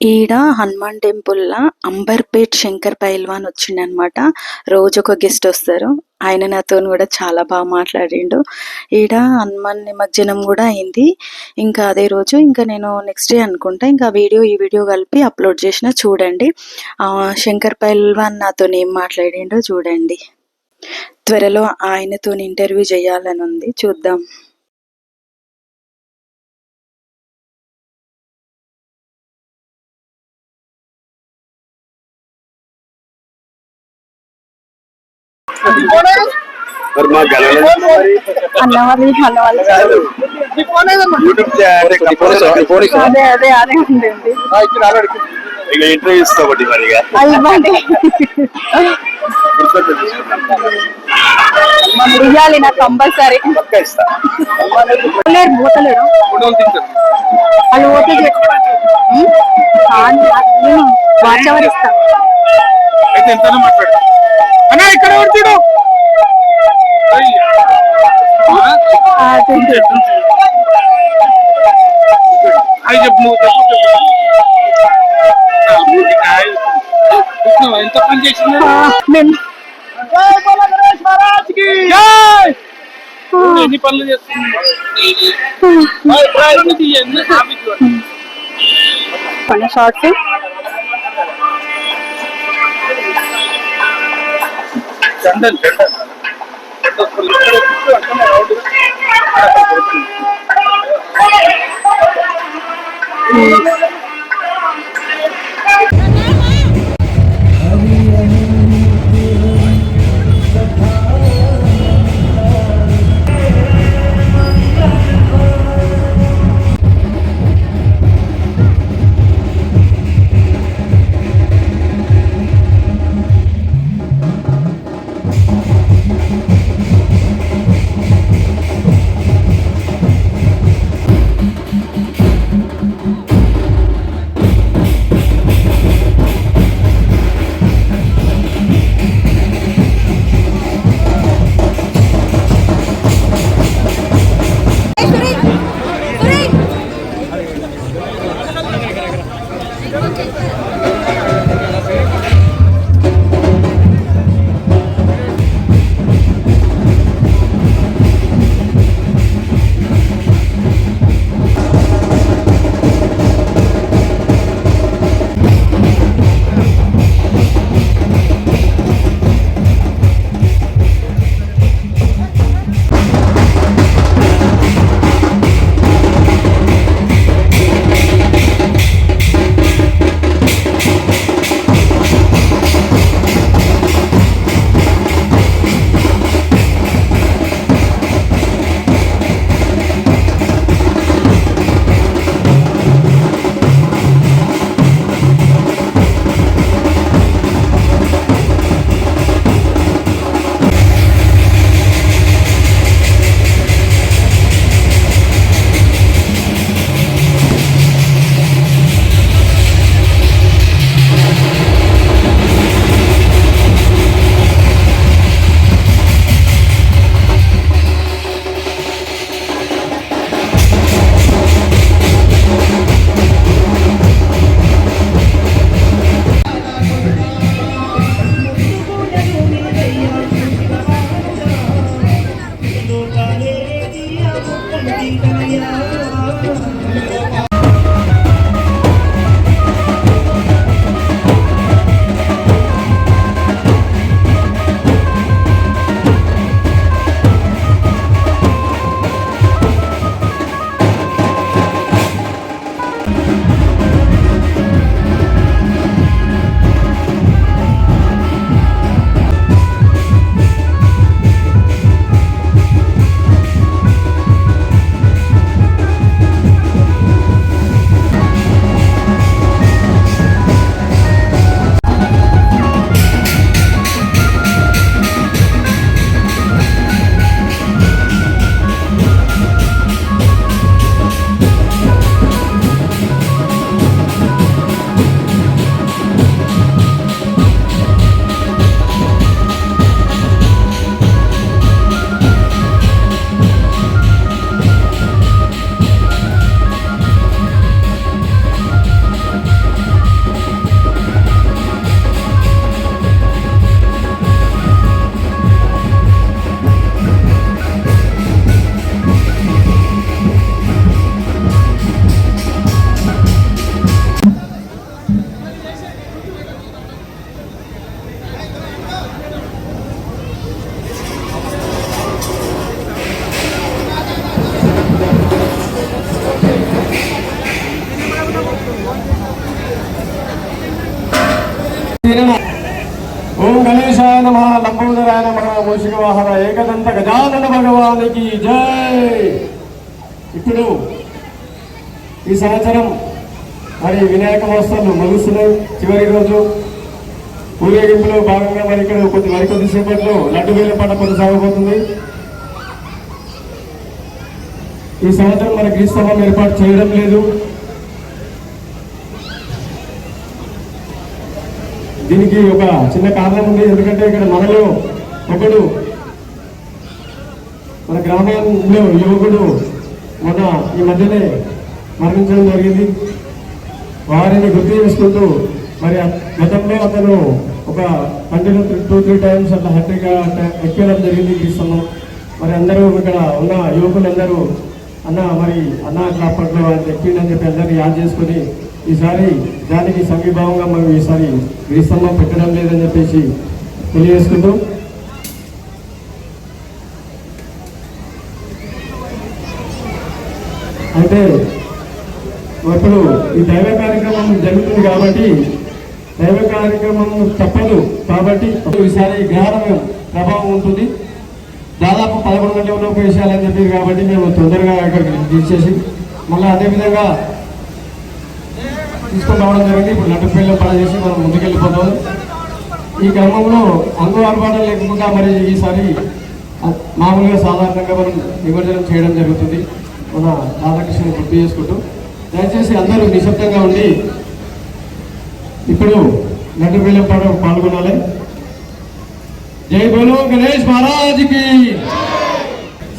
ఈడ హనుమాన్ టెంపుల్‌ల అంబర్‌పేట్ శంకర్ పైల్వాన్ వచ్చిండనమాట. ఒక గెస్ట్ వస్తారు. ఆయన నాతో కూడా చాలా బాగా మాట్లాడిండు. ఈడ హనుమాన్ నిమజ్జనం కూడా అయింది. ఇంకా అదే రోజు ఇంకా నేను నెక్స్ట్ డే అనుకుంటా ఇంకా వీడియో ఈ వీడియో కలిపి అప్లోడ్ చేసిన చూడండి. శంకర్ పైల్వాన్ నాతో ఏం మాట్లాడిండో చూడండి. త్వరలో ఆయనతోని ఇంటర్వ్యూ చేయాలని ఉంది. చూద్దాం. అన్నవాళ్ళు యూట్యూబ్ ఛానల్ అదే అదే అదే ఇక ఇంటర్వ్యూ ఇస్తా ఒకటి మరి. ఇవ్వాలి నాకు కంపల్సరీ. పక్కా ఇస్తా లేరు పోతలేరు వాళ్ళు పోతే వాచ్ అవర్ ఇస్తా అయితే ఎంత మాట్లాడు. అన్నా ఇక్కడ చూడు ఆ, thank you. అది చెప్పు నువ్వు చెప్పు చెప్పు. నా ఊరికి హాయ్. చూసినావా ఎంత పని చేసిందో ఆ, మేము జై! చూడు ఎన్ని పనులు చేస్తుంది ఎన్ని హాబీలు జెండలు జెండలు గజానన జై! ఇప్పుడు ఈ సంవత్సరం మరి వినాయక మహోత్సవాలు ముగుస్తున్నాయి చివరి రోజు ఊరేగింపులో భాగంగా మరి ఇక్కడ కొద్ది మరికొద్ది సేపట్లో లడ్డు వేల పంట కొనసాగబోతుంది. ఈ సంవత్సరం మన క్రీస్తవం ఏర్పాటు చేయడం లేదు. దీనికి ఒక చిన్న కారణం ఉంది. ఎందుకంటే ఇక్కడ మనలో ఒకడు మన గ్రామంలో యువకుడు మన ఈ మధ్యనే మరణించడం జరిగింది. వారిని గుర్తు చేసుకుంటూ మరి గతంలో అతను ఒక కంటిన్యూ టూ త్రీ టైమ్స్ అట్లా హ్యాపీగా ఎక్కడం జరిగింది క్రీస్తమ్మ మరి అందరూ ఇక్కడ ఉన్న యువకులందరూ అన్న మరి అన్న అట్లా అప్పట్లో చెప్పిండని చెప్పి అందరినీ యాద్ చేసుకొని ఈసారి దానికి సమీభావంగా మనం ఈసారి గ్రీస్తంభం పెట్టడం లేదని చెప్పేసి తెలియజేసుకుంటూ అయితే ఇప్పుడు ఈ దైవ కార్యక్రమం జరుగుతుంది కాబట్టి దైవ కార్యక్రమం తప్పదు కాబట్టి ఈసారి గ్రహణం ప్రభావం ఉంటుంది. దాదాపు పదకొండు గంటల లోపు వేసేయాలని చెప్పారు కాబట్టి మేము తొందరగా అక్కడికి తీసేసి మళ్ళీ అదేవిధంగా తీసుకొని రావడం జరిగింది. ఇప్పుడు నటు పిల్లలు చేసి మనం ముందుకెళ్ళిపోతాం. ఈ క్రమంలో అంగు ఆర్భాటం లేకుండా మరి ఈసారి మామూలుగా సాధారణంగా మనం నిమజ్జనం చేయడం జరుగుతుంది. మన రాధాకృష్ణని గుర్తు చేసుకుంటూ దయచేసి అందరూ నిశ్శబ్దంగా ఉండి ఇప్పుడు నటు పిల్లల పాట పాల్గొనాలి. జై బోలో గణేష్ మహారాజ్కి.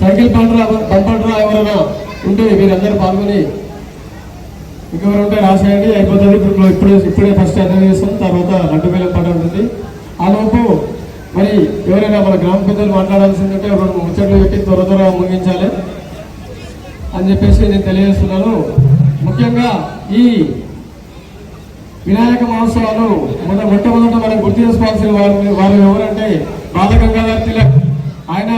సైకిల్ పంటరా పంపడరా ఎవరైనా ఉంటే మీరందరూ పాల్గొని ఇంకెవరు ఉంటే రాసేయండి అయిపోతుంది. ఇప్పుడు ఇప్పుడే ఇప్పుడే ఫస్ట్ అటెండ్ చేస్తాం తర్వాత లడ్డు వేల పాట ఉంటుంది ఆ మరి ఎవరైనా మన గ్రామ పెద్దలు మాట్లాడాల్సింది ఉంటే రెండు ముచ్చట్లు పెట్టి త్వర త్వర ముగించాలి. అని చెప్పేసి నేను తెలియజేస్తున్నాను. ముఖ్యంగా ఈ వినాయక మహోత్సవాలు మొద మొట్టమొదట మనం గుర్తు చేసుకోవాల్సిన వారు వారు ఎవరంటే బాలగంగాధర్ తిలక్. ఆయన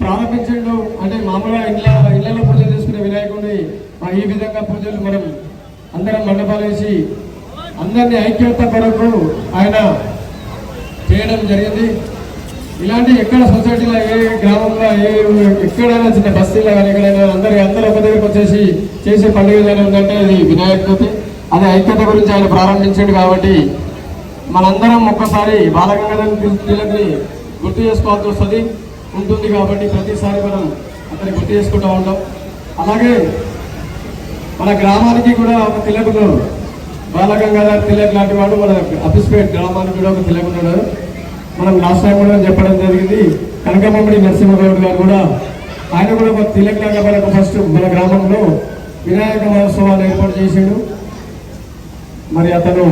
ప్రారంభించండు. అంటే మామూలుగా ఇంట్లో ఇళ్ళలో పూజలు చేసుకునే వినాయకుడిని ఈ విధంగా పూజలు మనం అందరం మండపాలు వేసి అందరినీ ఐక్యత కొరకు ఆయన చేయడం జరిగింది. ఇలాంటి ఎక్కడ సొసైటీలో ఏ గ్రామంలో ఏ ఎక్కడైనా చిన్న బస్తీలో కానీ ఎక్కడైనా అందరి అందరూ ఒక దగ్గరకు వచ్చేసి చేసే పండుగ ఏదైనా అది వినాయక చవితి. అది ఐక్యత గురించి ఆయన ప్రారంభించాడు కాబట్టి మనందరం ఒక్కసారి బాలగంగాధర్ తిలక్ని గుర్తు చేసుకోవాల్సి వస్తుంది. ఉంటుంది కాబట్టి ప్రతిసారి మనం అతన్ని గుర్తు చేసుకుంటూ ఉంటాం. అలాగే మన గ్రామానికి కూడా ఒక తిలక్ ఉన్నాడు బాలగంగాధర్ తిలక్ లాంటి వాడు మన అఫీస్పేట్ గ్రామానికి కూడా ఒక తిలక్ ఉన్నాడు. మనం లాస్ట్ టైం కూడా చెప్పడం జరిగింది. కనకమ్మడి నరసింహగౌడ్ గారు కూడా. ఆయన కూడా ఒక తిలక్ లాగా మనకు ఫస్ట్ మన గ్రామంలో వినాయక మహోత్సవాలు ఏర్పాటు చేసిండు మరి అతను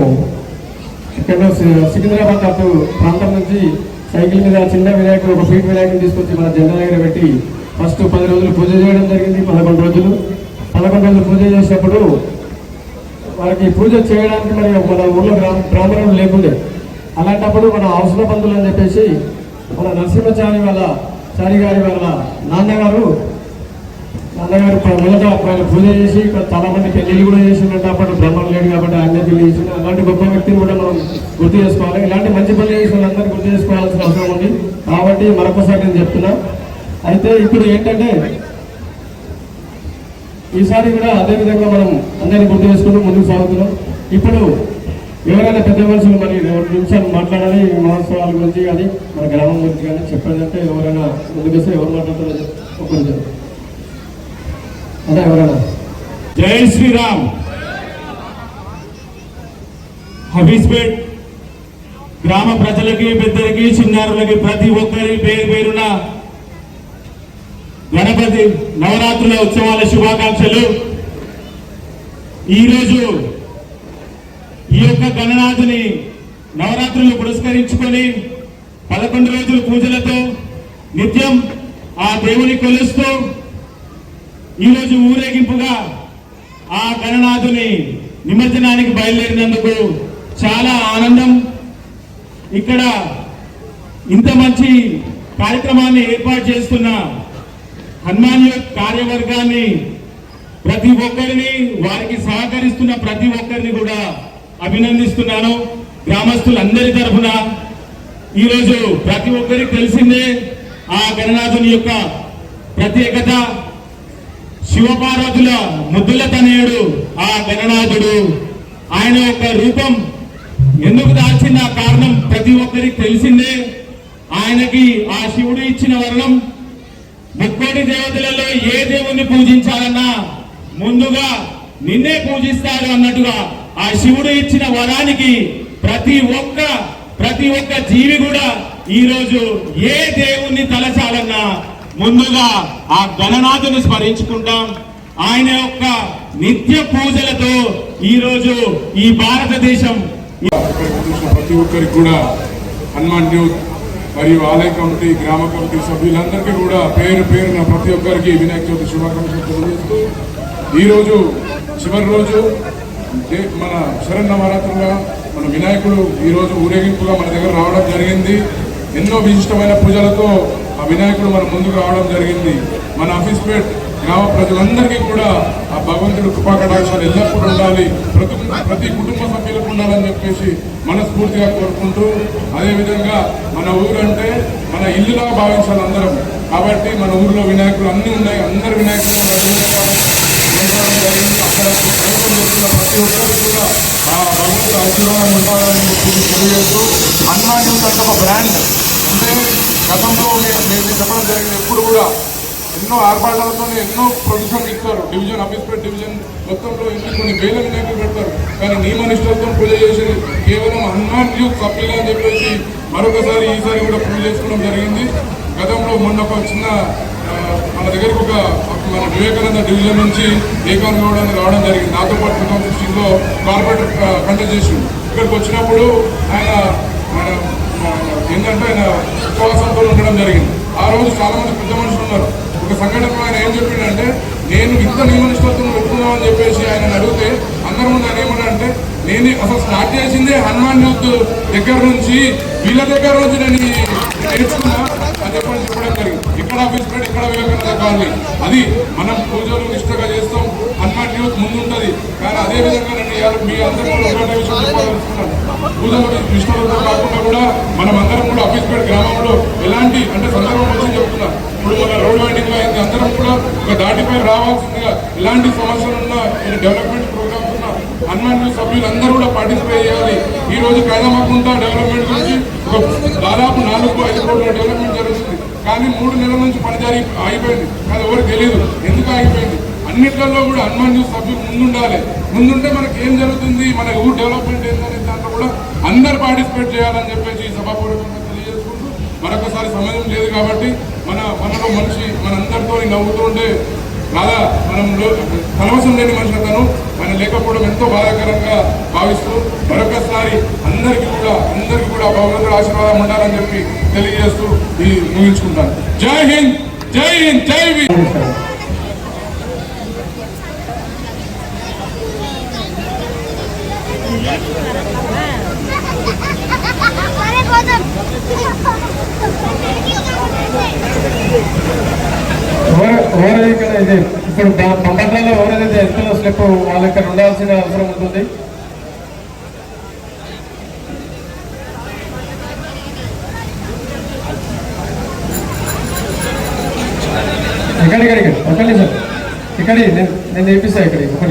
ఇక్కడ సికింద్రాబాద్ అటు ప్రాంతం నుంచి సైకిల్ మీద చిన్న వినాయకుడు ఒక ఫీట్ వినాయకుడు తీసుకొచ్చి మన జెండా దగ్గర పెట్టి ఫస్ట్ పది రోజులు పూజ చేయడం జరిగింది. పదకొండు రోజులు. పదకొండు రోజులు పూజ చేసినప్పుడు వారికి పూజ చేయడానికి మరి మన ఊళ్ళో గ్రామ బ్రాహ్మణులు లేకుండే అలాంటప్పుడు మన అవసర బంధువులు అని చెప్పేసి మన నరసింహచారి వాళ్ళ చారి గారి వాళ్ళ నాన్నగారు నాన్నగారు మొదట ఆయన పూజ చేసి ఇక్కడ చాలా పెళ్ళిళ్ళు కూడా చేసిందంటే అప్పుడు బ్రహ్మం లేడు కాబట్టి ఆయన పెళ్ళి చేసిన అలాంటి గొప్ప వ్యక్తిని కూడా మనం గుర్తు చేసుకోవాలి. ఇలాంటి మంచి పనులు చేసిన వాళ్ళందరూ గుర్తు చేసుకోవాల్సిన అవసరం ఉంది. కాబట్టి మరొకసారి నేను చెప్తున్నా. అయితే ఇప్పుడు ఏంటంటే ఈసారి కూడా అదేవిధంగా మనం అందరినీ గుర్తు చేసుకుంటూ ముందుకు సాగుతున్నాం. ఇప్పుడు ఎవరైనా పెద్ద మనుషులు మరి రెండు నిమిషాలు మాట్లాడాలి? మహోత్సవాల గురించి కానీ మన గ్రామం గురించి కానీ చెప్పేదంటే ఎవరైనా ముందుకు వస్తే ఎవరు మాట్లాడుతున్నారో చెప్పు. అదే ఎవరైనా. జై శ్రీరామ్. హబీస్పేట్ గ్రామ ప్రజలకి పెద్దలకి చిన్నారులకి ప్రతి ఒక్కరి పేరు పేరున గణపతి నవరాత్రుల ఉత్సవాల శుభాకాంక్షలు. ఈరోజు ఈ యొక్క గణనాథుని నవరాత్రులు పురస్కరించుకొని పదకొండు రోజుల పూజలతో నిత్యం ఆ దేవుని కొలుస్తూ ఈరోజు ఊరేగింపుగా ఆ గణనాథుని నిమజ్జనానికి బయలుదేరినందుకు చాలా ఆనందం. ఇక్కడ ఇంత మంచి కార్యక్రమాన్ని ఏర్పాటు చేస్తున్న హనుమాన్ యొక్క కార్యవర్గాన్ని ప్రతి ఒక్కరిని వారికి సహకరిస్తున్న ప్రతి ఒక్కరిని కూడా అభినందిస్తున్నాను. గ్రామస్తులందరి తరఫున ఈరోజు ప్రతి ఒక్కరికి తెలిసిందే ఆ గణనాథుని యొక్క ప్రత్యేకత. శివపార్వతుల ముద్దుల తనయుడు ఆ గణనాథుడు. ఆయన యొక్క రూపం ఎందుకు దాల్చిన కారణం ప్రతి ఒక్కరికి తెలిసిందే. ఆయనకి ఆ శివుడు ఇచ్చిన వర్ణం. ముక్కోటి దేవతలలో ఏ దేవుణ్ణి పూజించాలన్నా ముందుగా నిన్నే పూజిస్తారు అన్నట్టుగా ఆ శివుడు ఇచ్చిన వరానికి ప్రతి ఒక్క ప్రతి ఒక్క జీవి కూడా ఈరోజు ఏ దేవుణ్ణి తలచాలన్నా ముందుగా ఆ గణనాథుని స్మరించుకుంటాం. ఆయన యొక్క నిత్య పూజలతో ఈరోజు ఈ భారతదేశం ప్రతి ఒక్కరికి కూడా హనుమాన్ న్యూస్ మరియు ఆలయ కమిటీ గ్రామ కమిటీ సభ్యులందరికీ కూడా పేరు పేరున ప్రతి ఒక్కరికి వినాయక చవితి శుభాకాంక్షలు తెలియజేస్తూ ఈరోజు చివరి రోజు మన మన శరన్నవరాత్రులుగా మన వినాయకుడు ఈరోజు ఊరేగింపుగా మన దగ్గర రావడం జరిగింది. ఎన్నో విశిష్టమైన పూజలతో ఆ వినాయకుడు మన ముందుకు రావడం జరిగింది. మన ఆఫీస్పేట్ గ్రామ ప్రజలందరికీ కూడా ఆ భగవంతుడు కృపాకటాక్షాలు ఎల్లప్పుడూ ఉండాలి. ప్రతి ప్రతి కుటుంబ సభ్యులకు ఉండాలని చెప్పేసి మనస్ఫూర్తిగా కోరుకుంటూ అదేవిధంగా మన ఊరు అంటే మన ఇల్లులా భావించాలి అందరం. కాబట్టి మన ఊరిలో వినాయకులు అన్నీ ఉన్నాయి. అందరు వినాయకులు మన జరిగింది. అక్కడ ప్రయత్నం ప్రతి ఒక్కరు కూడా ఆ భగవంతుడు ఆశీర్వాదం ఉండాలని చెప్పి తెలియజేస్తూ హనుమాన్ న్యూస్ అంటే ఒక బ్రాండ్ అంటే గతంలో మేము మేము చెప్పడం జరిగింది ఎప్పుడు కూడా ఎన్నో ఆర్భాటాలతో ఎన్నో ప్రొడ్యూషన్ ఇస్తారు డివిజన్ అఫీస్పేట్ డివిజన్ మొత్తంలో ఎన్ని కొన్ని వేల వినాయకులు పెడతారు కానీ నియమనిష్టలతో పూజ చేసి కేవలం హనుమాన్ న్యూస్ సభ్యులు అని చెప్పేసి మరొకసారి ఈసారి కూడా పూజ చేసుకోవడం జరిగింది గతంలో మొన్న ఒక చిన్న మన దగ్గరకు ఒక వివేకానంద డివిజన్ నుంచి ఏకాన్ గౌడ్ అని రావడం జరిగింది. నాతో పాటు టూ థౌసండ్ సిక్స్టీన్లో కార్పొరేటర్ చేసి ఇక్కడికి వచ్చినప్పుడు ఆయన ఆయన ఏంటంటే ఆయన ఉపవాసంతో ఉండడం జరిగింది. ఆ రోజు చాలామంది పెద్ద మనుషులు ఉన్నారు. ఒక సంఘటన ఆయన ఏం చెప్పిండంటే నేను ఇంత నియమనిష్టతో పెట్టుకుందామని చెప్పేసి ఆయన అడిగితే అందరి ముందు ఆయన ఏమన్నాడంటే నేను అసలు స్టార్ట్ చేసిందే హనుమాన్ యూత్ దగ్గర నుంచి వీళ్ళ దగ్గర నుంచి నేను నేర్చుకున్నా అని చెప్పని చెప్పడం జరిగింది. ఇక్కడ ఆఫీస్ పెట్టి ఇక్కడ వివేకానంద కాలనీ అది మనం పూజలు నిష్టగా చేస్తాం. హనుమాన్ యూత్ ముందుంటది. కానీ అదే విధంగా నేను మీ అందరికీ కూడా ఒకటే విషయం చెప్పాలనుకుంటున్నాను. పూజలు నిష్టలతో కాకుండా కూడా మనం అందరం కూడా ఆఫీస్ పేట గ్రామంలో ఎలాంటి అంటే సందర్భం వచ్చి చెప్తున్నా. ఇప్పుడు మన రోడ్ వైండింగ్ అయింది. అందరం కూడా ఒక దాటిపై రావాల్సిందిగా ఎలాంటి సమస్యలు ఉన్నా ఈ డెవలప్మెంట్ ప్రోగ్రామ్స్ ఉన్నా హనుమాన్ న్యూస్ సభ్యులు అందరూ కూడా పార్టిసిపేట్ చేయాలి. ఈ రోజు కైదామకుంట డెవలప్మెంట్ గురించి? ఒక దాదాపు నాలుగు ఐదు కోట్ల డెవలప్మెంట్ జరుగుతుంది. కానీ మూడు నెలల నుంచి పని జరిగి అయిపోయింది. అది ఎవరికి తెలియదు ఎందుకు ఆగిపోయింది అన్నిట్లలో కూడా హనుమాన్ న్యూస్ సభ్యులు ముందుండాలి. ముందుంటే మనకి ఏం జరుగుతుంది? మన ఊరు డెవలప్మెంట్ ఏంటనే దాంట్లో కూడా అందరు పార్టిసిపేట్ చేయాలని చెప్పేసి ఈ సభాపూర్వకంగా తెలియజేసుకుంటూ మరొకసారి సమయం లేదు కాబట్టి మన మనలో మనిషి మనందరితో నవ్వుతూ ఉంటే బాగా మనం కలవసం లేని మనిషి అతను. ఆయన లేకపోవడం ఎంతో బాధాకరంగా భావిస్తూ మరొకసారి అందరికీ కూడా అందరికీ కూడా భగవంతుడు ఆశీర్వాదం ఉండాలని చెప్పి తెలియజేస్తూ ఈ ముగించుకుంటాను. జై హింద్ జై హింద్ జై వి ఎవరైతే ఇప్పుడు పంపకాల్లో ఎవరైతే ఎత్తులో స్లిప్ వాళ్ళ ఇక్కడ ఉండాల్సిన అవసరం ఉంటుంది? ఇక్కడ ఇక్కడ ఇక్కడ ఒక నిమిషం ఇక్కడ నేను నేను నేర్పిస్తా ఇక్కడ ఒక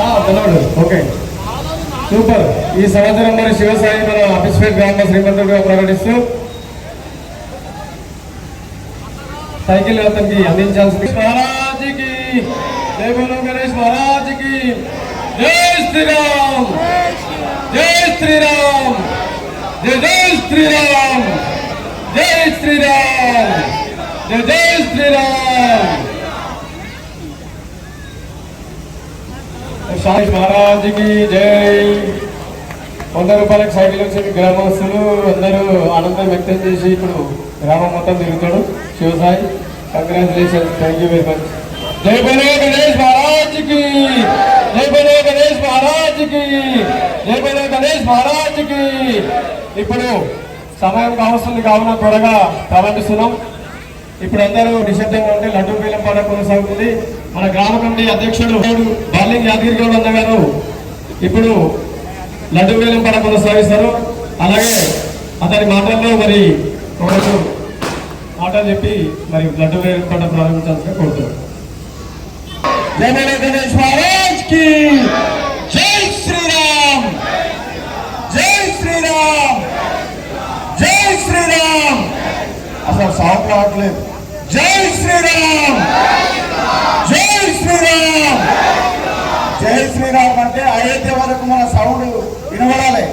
మనోడు ఓకే. సూపర్. ఈ సంవత్సరం మరి శివసాయి మన అఫీస్పేట్ గ్రామ శ్రీమంతుడిగా ప్రకటిస్తూ సైకిల్ అతనికి అందించాల్సింది. మహారాజుకి. జై గణేష్ మహారాజుకి. జై శ్రీరామ్. జై శ్రీరామ్. జై జై శ్రీరామ్. జై శ్రీరామ్. జై జై శ్రీరామ్. సాయి మహారాజుకి జై. వంద రూపాయలకు సైకిల్ వచ్చిన గ్రామస్తులు అందరూ ఆనందం వ్యక్తం చేసి ఇప్పుడు గ్రామం మొత్తం తిరుగుతాడు. Shivasai congratulation thank you very much జై బలో గణేష్ మహారాజ్కి జై బలో గణేష్ మహారాజ్కి జై బలో గణేష్ మహారాజ్కి. ఇప్పుడు సమయం కావస్తుంది కావున త్వరగా ప్రారంభిస్తున్నాం ఇప్పుడు అందరూ నిశ్శబ్దంగా ఉంటే లడ్డు వేలం పాట కొనసాగుతుంది. మన గ్రామ కమిటీ అధ్యక్షుడు బాలింగ్ యాదగిరి గౌడ్ అన్న గారు ఇప్పుడు లడ్డు వేలం పాట కొనసాగిస్తారు. అలాగే అతని మాటల్లో మరి ఒకరు మాటలు చెప్పి మరి లడ్డు వేలం పాట ప్రారంభించాల్సిన కోరుతున్నాను జై గణేష్ మహారాజ్కి జై శ్రీరామ్ జై శ్రీరామ్ జై శ్రీరామ్ అసలు సౌండ్ రావట్లేదు జై శ్రీరామ్! జై శ్రీరామ్! జై శ్రీరామ్ అంటే అయోధ్య వరకు మన సౌండ్ వినబడాలి.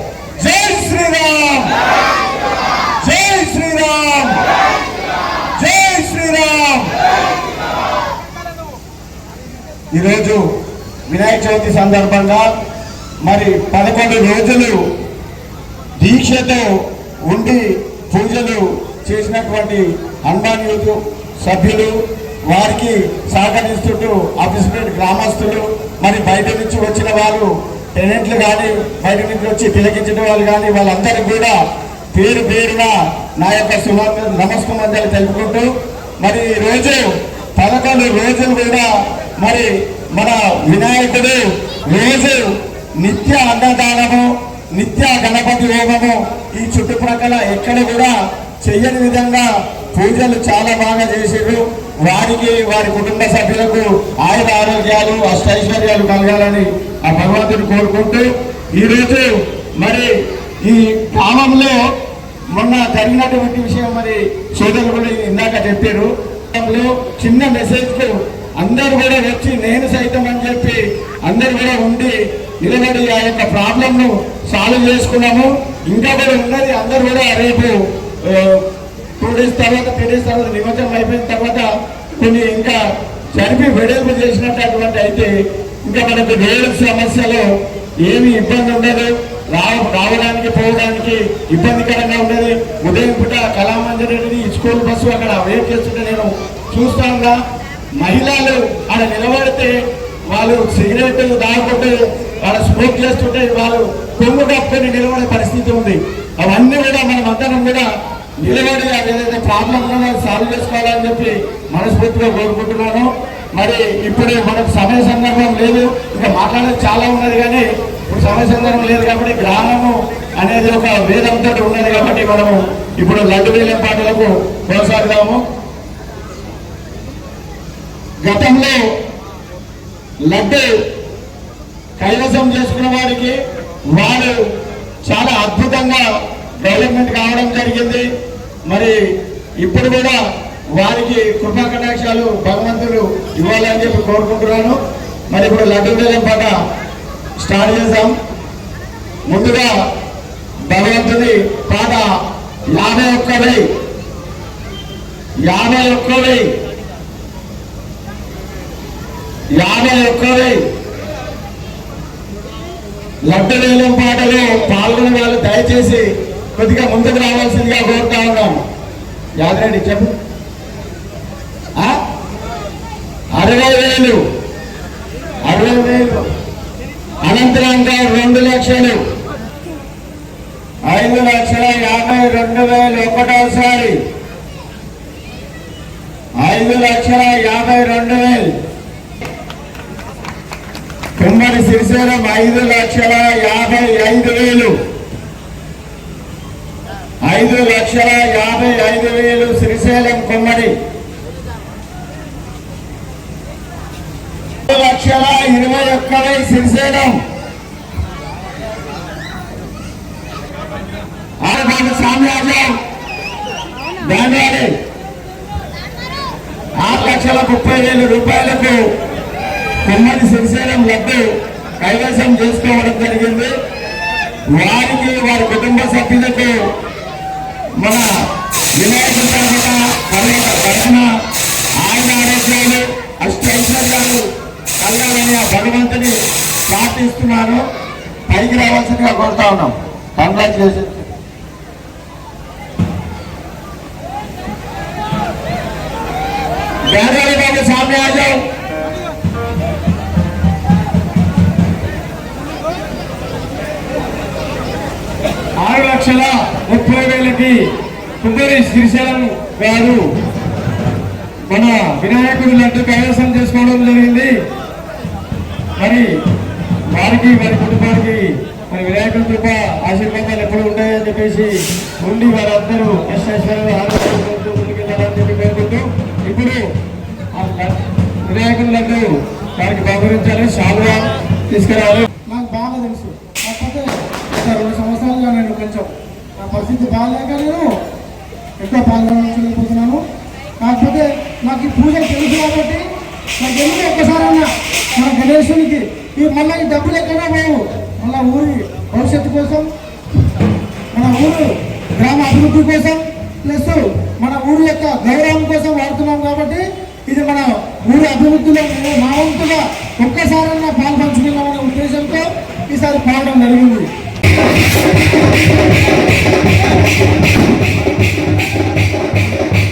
జై శ్రీరామ్! జై శ్రీరామ్! జై శ్రీరామ్! ఈరోజు వినాయక చవితి సందర్భంగా మరి పదకొండు రోజులు దీక్షతో ఉండి పూజలు చేసినటువంటి హనుమాన్ యూత్ సభ్యులు వారికి సహకరిస్తుంటూ అఫిసిడెంట్ గ్రామస్తులు మరి బయట నుంచి వచ్చిన వాళ్ళు టెనెంట్లు కానీ బయట నుంచి వచ్చి తిలకించిన వాళ్ళు కానీ వాళ్ళందరికీ కూడా పేరు పేరున నా యొక్క శుభ నమస్కారాలు తెలుపుకుంటూ మరి ఈరోజు రోజు పదకొండు రోజులు కూడా మరి మన వినాయకుడు రోజు నిత్య అన్నదానము నిత్య గణపతి హోమము ఈ చుట్టుప్రక్కల ఎక్కడ కూడా చెయ్యని విధంగా పూజలు చాలా బాగా చేసారు వారికి వారి కుటుంబ సభ్యులకు ఆయుధ ఆరోగ్యాలు అష్టైశ్వర్యాలు కలగాలని ఆ భగవంతుని కోరుకుంటూ ఈరోజు మరి ఈ గ్రామంలో మొన్న జరిగినటువంటి విషయం మరి సోదరులు కూడా ఇందాక చెప్పారు. చిన్న మెసేజ్కు అందరు కూడా వచ్చి నేను సైతం అని చెప్పి అందరు కూడా ఉండి నిలబడి ఆ యొక్క ప్రాబ్లంను సాల్వ్ చేసుకున్నాము. ఇంకా కూడా ఉన్నది అందరు కూడా రేపు టూ డేస్ తర్వాత త్రీ డేస్ తర్వాత నిమజ్జనం అయిపోయిన తర్వాత కొన్ని ఇంకా జరిపి వెడల్పు చేసినటువంటి అయితే ఇంకా మనకు వేడు సమస్యలో ఏమి ఇబ్బంది ఉండదు. రావడానికి పోవడానికి ఇబ్బందికరంగా ఉండదు. ఉదయం పూట కళామంజరి స్కూల్ బస్సు అక్కడ వెయిట్ చేస్తుంటే నేను చూస్తాగా మహిళలు ఆడ నిలబడితే వాళ్ళు సిగరెట్ తాగుకుంటూ వాళ్ళు స్మోక్ చేస్తుంటే వాళ్ళు కొమ్ము కప్పుకొని నిలబడే పరిస్థితి ఉంది. అవన్నీ కూడా మనం అందరం కూడా నిలబడి ఏదైతే ప్రాబ్లం ఉన్నదో సాల్వ్ చేసుకోవాలని చెప్పి మనస్ఫూర్తిగా కోరుకుంటున్నాను. మరి ఇప్పుడు మనకు సమయ సందర్భం లేదు. ఇంకా మాట్లాడేది చాలా ఉన్నది కానీ ఇప్పుడు సమయ సందర్భం లేదు కాబట్టి గ్రామము అనేది ఒక వేదంతో ఉన్నది కాబట్టి మనము ఇప్పుడు లడ్డు వేలం పాటలకు కొనసాగుదాము. గతంలో లడ్డు కైవసం చేసుకున్న వారికి వారు చాలా అద్భుతంగా డెవలప్మెంట్ కావడం జరిగింది. మరి ఇప్పుడు కూడా వారికి కృపా కటాక్షాలు భగవంతుడు ఇవ్వాలని చెప్పి కోరుకుంటున్నాను. మరి ఇప్పుడు లడ్డు వేలం పాట స్టార్ట్ చేద్దాం. ముందుగా భగవంతుని పాట యాభై ఒక్కది యాభై ఒక్కది యాభై ఒక్కది లడ్డు వేలం పాటలో పాల్గొనే వాళ్ళు దయచేసి కొద్దిగా ముందుకు రావాల్సిందిగా కోరుతా ఉన్నాం. యాదరెడ్డి చెప్పు. ఆ? అరవై వేలు అరవై వేలు అనంతరంగా రెండు లక్షలు. ఐదు లక్షల యాభై రెండు వేలు ఒకటోసారి. ఐదు లక్షల యాభై రెండు వేలు. కుమ్మడి సిరిసేలం ఐదు లక్షల యాభై ఐదు వేలు. ఐదు లక్షల యాభై ఐదు వేలు శ్రీశైలం కొమ్మడి లక్షల ఇరవై ఒక్క వెయ్యి శ్రీశైలం. ఆడపాటి సామ్రాజ్యం. బ్యాండ్ లక్షల ముప్పై వేల రూపాయలకు కొమ్మడి శ్రీశైలం లబ్ధి కైవసం చేసుకోవడం జరిగింది. వారికి వారి కుటుంబ సభ్యులకు మన వినాయక తరఫున తరఫున ఆయన ఆరోగ్యాలు అష్టైశ్వర్యాలు కలగాలని ఆ భగవంతుని ప్రార్థిస్తున్నాను పైకి రావాల్సిందిగా కోరుతా ఉన్నాం. కంగ్రాచులేషన్ గ్యాదరి బాబు స్వామి ఆరు లక్షల ముప్పై వేలకి కుమ్మరి శ్రీశైలం గారు. మన వినాయకుడి లడ్డు కైలాసం చేసుకోవడం జరిగింది. మరి వారికి వారి కుటుంబానికి మరి వినాయకుడి కృప ఆశీర్వాదాలు ఎప్పుడు ఉంటాయని చెప్పేసి ఉండి వారందరూ అష్టైశ్వర్యాలు ఆరోగ్యంతో ముందుకెళ్ళాలని చెప్పి పేర్కొంటూ ఇప్పుడు ఆ లడ్- లడ్డు వారికి బహుకరించాలి. శాలువా తీసుకురావాలి నాకు బాగా తెలుసు కాకపోతే గత రెండు సంవత్సరాలుగా నేను కొంచెం నా పరిస్థితి బాగాలేక నేను ఎక్కువ పాల్గొనలేకపోతున్నాను కాకపోతే నాకు ఈ పూజ తెలుసు కాబట్టి నాకు ఎందుకు ఒక్కసారన్నా మన గణేశునికి ఈ మళ్ళీ ఈ డబ్బులు ఎక్కడా మేము మళ్ళీ ఊరి భవిష్యత్తు కోసం మన ఊరు గ్రామ అభివృద్ధి కోసం ప్లస్ మన ఊరి యొక్క గౌరవం కోసం వాడుతున్నాం కాబట్టి ఇది మన ఊరి అభివృద్ధిలో మా వంతుగా ఒక్కసారన్నా పాల్పంచుకున్నామనే ఉద్దేశంతో ఈసారి పాడడం జరిగింది. Thank you.